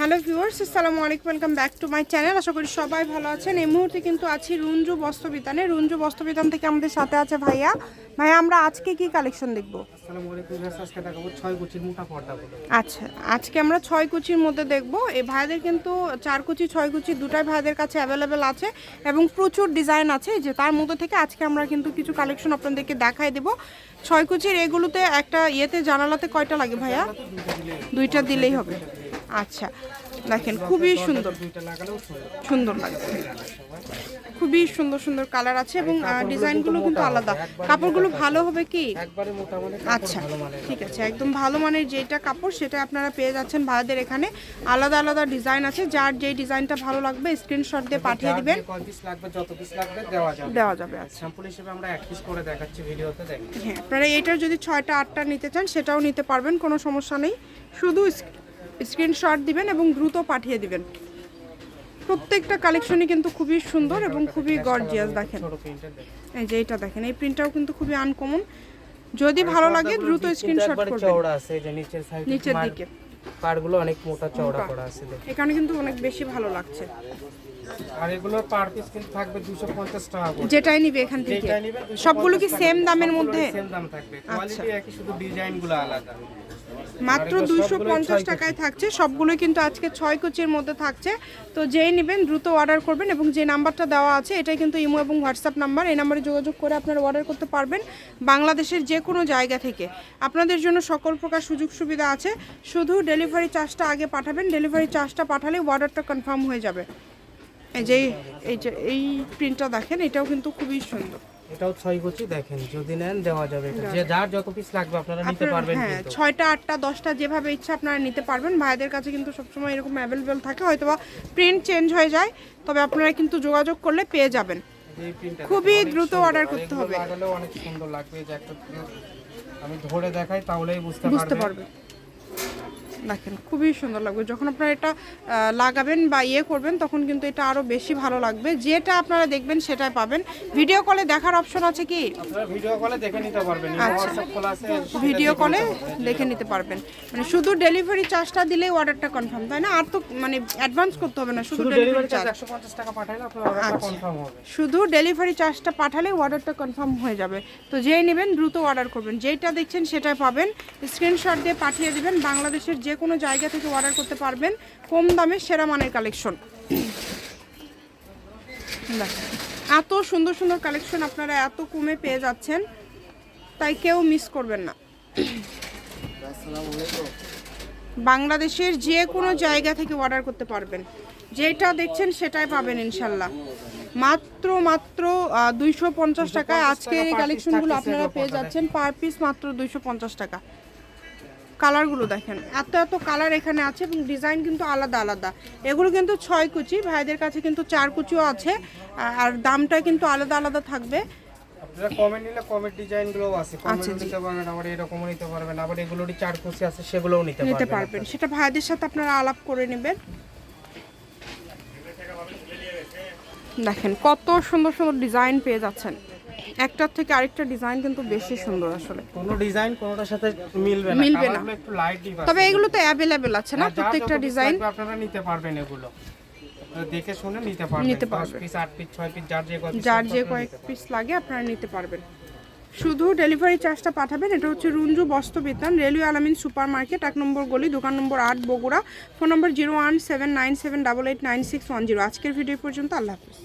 Hello viewers আসসালামু আলাইকুম welcome back to my channel আশা করি সবাই ভালো আছেন। এই মুহূর্তে কিন্তু আছি রুঞ্জু বস্ত্রবিতানে। রুঞ্জু বস্ত্রবিতান থেকে আমাদের সাথে আছে ভাইয়া। ভাইয়া আমরা আজকে কি কালেকশন দেখব? আসসালামু আলাইকুম ভিউয়ার্স আজকে দেখাবো ছয় কুচির মোটা পর্দাগুলো আচ্ছা আজকে আমরা ছয় কুচির মধ্যে দেখব। এই ভাইদের কিন্তু চার কুচি ছয় কুচি দুটাই ভাইদের কাছে অ্যাভেলেবেল আছে এবং প্রচুর ডিজাইন আছে। যে তার মধ্যে থেকে আজকে আমরা কিন্তু কিছু কালেকশন আপনাদেরকে দেখাই দেব। ছয় কুচির এগুলোতে একটা ইয়েতে জানালাতে কয়টা লাগে ভাইয়া? দুইটা দিলেই হবে। আচ্ছা দেখেন খুবই সুন্দর। সুন্দর লাগছে। খুবই সুন্দর সুন্দর কালার আছে এবং ডিজাইনগুলো কিন্তু আলাদা। কাপড়গুলো ভালো হবে। কি? আচ্ছা ঠিক আছে একদম ভালো মানের যেটা কাপড় সেটা আপনারা পেয়ে যাচ্ছেন। ভাইদের এখানে আলাদা আলাদা ডিজাইন আছে। যার যেই ডিজাইনটা ভালো লাগবে স্ক্রিনশট দিয়ে পাঠিয়ে দিবেন। দেওয়া যাবে। আচ্ছা। হ্যাঁ আপনারা এইটার যদি ছয়টা আটটা নিতে চান সেটাও নিতে পারবেন কোনো সমস্যা নেই। শুধু স্ক্রিনশট দিবেন এবং দ্রুত পাঠিয়ে দিবেন। প্রত্যেকটা কালেকশনই কিন্তু খুবই সুন্দর এবং খুবই গর্জিয়াস দেখেন। এই যে এটা দেখেন এই প্রিন্টটাও কিন্তু খুবই আনকমন যদি ভালো লাগে দ্রুত স্ক্রিনশট করবেন চওড়া আছে যে নিচের সাইড নিচের দিকে। পাড়গুলো অনেক মোটা চওড়া করা আছে দেখেন। এখানে কিন্তু অনেক বেশি ভালো লাগছে। আর এগুলোর পার পিস কিন্তু থাকবে 250 টাকা করে। যেটাই নিবে এখান থেকে। সবগুলো কি সেম দামের মধ্যে? সেম দাম থাকবে। কোয়ালিটি একই শুধু ডিজাইনগুলো আলাদা। মাত্র দুইশো পঞ্চাশ টাকায় থাকছে। সবগুলো কিন্তু আজকে ছয় কুচির মধ্যে থাকছে। তো যেই নেবেন দ্রুত অর্ডার করবেন এবং যে নাম্বারটা দেওয়া আছে এটাই কিন্তু ইমো এবং হোয়াটসঅ্যাপ নাম্বার। এই নাম্বারে যোগাযোগ করে আপনারা অর্ডার করতে পারবেন বাংলাদেশের যে কোনো জায়গা থেকে। আপনাদের জন্য সকল প্রকার সুযোগ সুবিধা আছে। শুধু ডেলিভারি চার্জটা আগে পাঠাবেন। ডেলিভারি চার্জটা পাঠালে অর্ডারটা কনফার্ম হয়ে যাবে। এই যে এই যে এই প্রিন্টটা দেখেন এটাও কিন্তু খুবই সুন্দর। এটাও ছয় কুচি দেখেন যদি নেন দেওয়া যাবে যে যার যত পিস লাগবে আপনারা নিতে পারবেন হ্যাঁ ছয়টা আটটা দশটা যেভাবে ইচ্ছা আপনারা নিতে পারবেন। ভাইদের কাছে কিন্তু সবসময় এরকম অ্যাভেলেবেল থাকে হয়তোবা প্রিন্ট চেঞ্জ হয়ে যায় তবে আপনারা কিন্তু যোগাযোগ করলে পেয়ে যাবেন। খুবই দ্রুত আর করতে হবে। অনেক সুন্দর লাগবে যে একটা আমি ধরে দেখাই তাহলেই বুঝতে পারবে দেখেন খুবই সুন্দর লাগবে। যখন আপনারা এটা লাগাবেন বা ইয়ে করবেন তখন কিন্তু এটা আরও বেশি ভালো লাগবে। যেটা আপনারা দেখবেন সেটাই পাবেন। ভিডিও কলে দেখার অপশন আছে কি? ভিডিও কলে দেখে নিতে পারবেন। আছে ভিডিও কলে দেখে নিতে পারবেন। মানে শুধু ডেলিভারি চার্জটা দিলেই অর্ডারটা কনফার্ম তাই না? আর তো মানে অ্যাডভান্স করতে হবে না শুধু ডেলিভারি চার্জ চার্জ 150 টাকা পাঠালে আপনার অর্ডারটা কনফার্ম হবে। শুধু ডেলিভারি চার্জটা পাঠালে অর্ডারটা কনফার্ম হয়ে যাবে। তো যেই নেবেন দ্রুত অর্ডার করবেন। যেইটা দেখছেন সেটাই পাবেন। স্ক্রিনশট দিয়ে পাঠিয়ে দিবেন। বাংলাদেশের যে কোনো জায়গা থেকে অর্ডার করতে পারবেন কম দামে সেরা মানের কালেকশন এত সুন্দর সুন্দর কালেকশন আপনারা এত কমে পেয়ে যাচ্ছেন, তাই কেউ মিস করবেন না। বাংলাদেশের যে কোনো জায়গা থেকে অর্ডার করতে পারবেন। যেটা দেখছেন সেটাই পাবেন ইনশাল্লাহ। মাত্র মাত্র দুইশো পঞ্চাশ টাকায় আজকের এই কালেকশনগুলো আপনারা পেয়ে যাচ্ছেন। পার পিস মাত্র দুইশো পঞ্চাশ টাকা। কালারগুলো দেখেন। এত এত কালার এখানে আছে এবং ডিজাইন কিন্তু আলাদা আলাদা। এগুলো কিন্তু ছয় কুচি ভাইদের কাছে কিন্তু চার কুচিও আছে আর দামটা কিন্তু আলাদা আলাদা থাকবে। আপনারা নিলে আছে। আচ্ছা, নিতে পারবেন আবার এরকমও নিতে পারবেন আবার এগুলোরই চার কুচি আছে সেগুলোও নিতে নিতে পারবেন সেটা ভাইদের সাথে আপনারা আলাপ করে নেবেন। দেখেন কত সুন্দর সুন্দর ডিজাইন পেয়ে যাচ্ছেন। একটার থেকে আরেকটা ডিজাইন কিন্তু বেশি সুন্দর আসলে। কোনো ডিজাইন কোনোটার সাথে মিলবে না মিলবে না। একটু লাইট তবে এগুলো। তো অ্যাভেলেবেল আছে না প্রত্যেকটা ডিজাইন আপনারা নিতে পারবেন এগুলো। দেখে শুনে নিতে পারবেন। নিতে পারবেন। পিস আট পিস ছয় পিস যার যে কত যার যে কয়েক পিস লাগে আপনারা নিতে পারবেন। শুধু ডেলিভারি চার্জটা পাঠাবেন এটা হচ্ছে Runju Bastrabitan railway Alamin super market এক নম্বর গলি দোকান নম্বর আট Bogura. Phone number zero one seven nine seven double eight nine six one zero আজকের ভিডিও পর্যন্ত আল্লাহ হাফিজ।